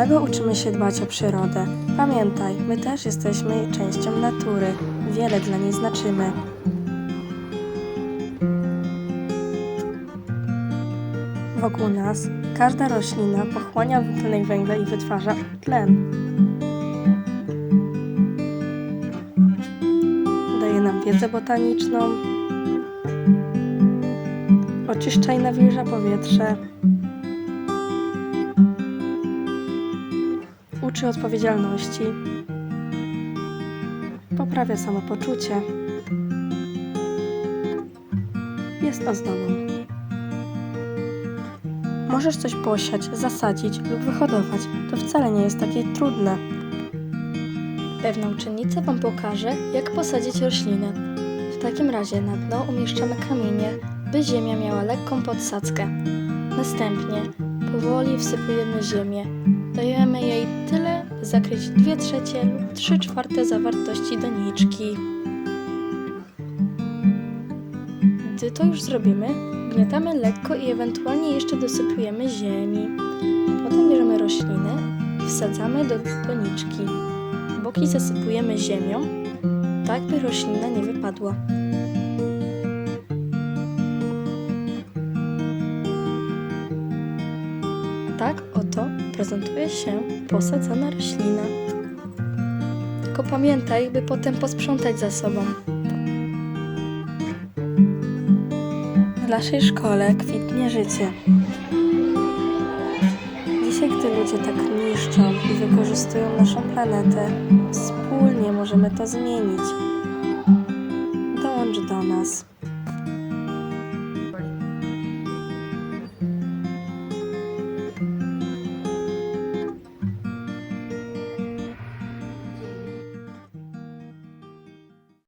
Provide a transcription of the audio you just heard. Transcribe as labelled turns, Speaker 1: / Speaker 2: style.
Speaker 1: małego uczymy się dbać o przyrodę. Pamiętaj, my też jesteśmy częścią natury. Wiele dla niej znaczymy. Wokół nas każda roślina pochłania dwutlenek węgla i wytwarza tlen. Daje nam wiedzę botaniczną, oczyszcza i nawilża powietrze, uczy odpowiedzialności, poprawia samopoczucie, jest ozdobą. Możesz coś posiać, zasadzić lub wyhodować. To wcale nie jest takie trudne. Pewna uczennica Wam pokaże, jak posadzić roślinę. W takim razie na dno umieszczamy kamienie, by ziemia miała lekką podsadzkę. Następnie powoli wsypujemy ziemię. Dajemy jej tyle, zakryć 2 trzecie lub 3 czwarte zawartości doniczki. Gdy to już zrobimy, gniatamy lekko i ewentualnie jeszcze dosypujemy ziemi. Potem bierzemy roślinę i wsadzamy do doniczki. Boki zasypujemy ziemią, tak by roślina nie wypadła. Tak prezentuje się posadzona roślina. Tylko pamiętaj, by potem posprzątać za sobą. W naszej szkole kwitnie życie. Dzisiaj, gdy ludzie tak niszczą i wykorzystują naszą planetę, wspólnie możemy to zmienić. Dołącz do nas.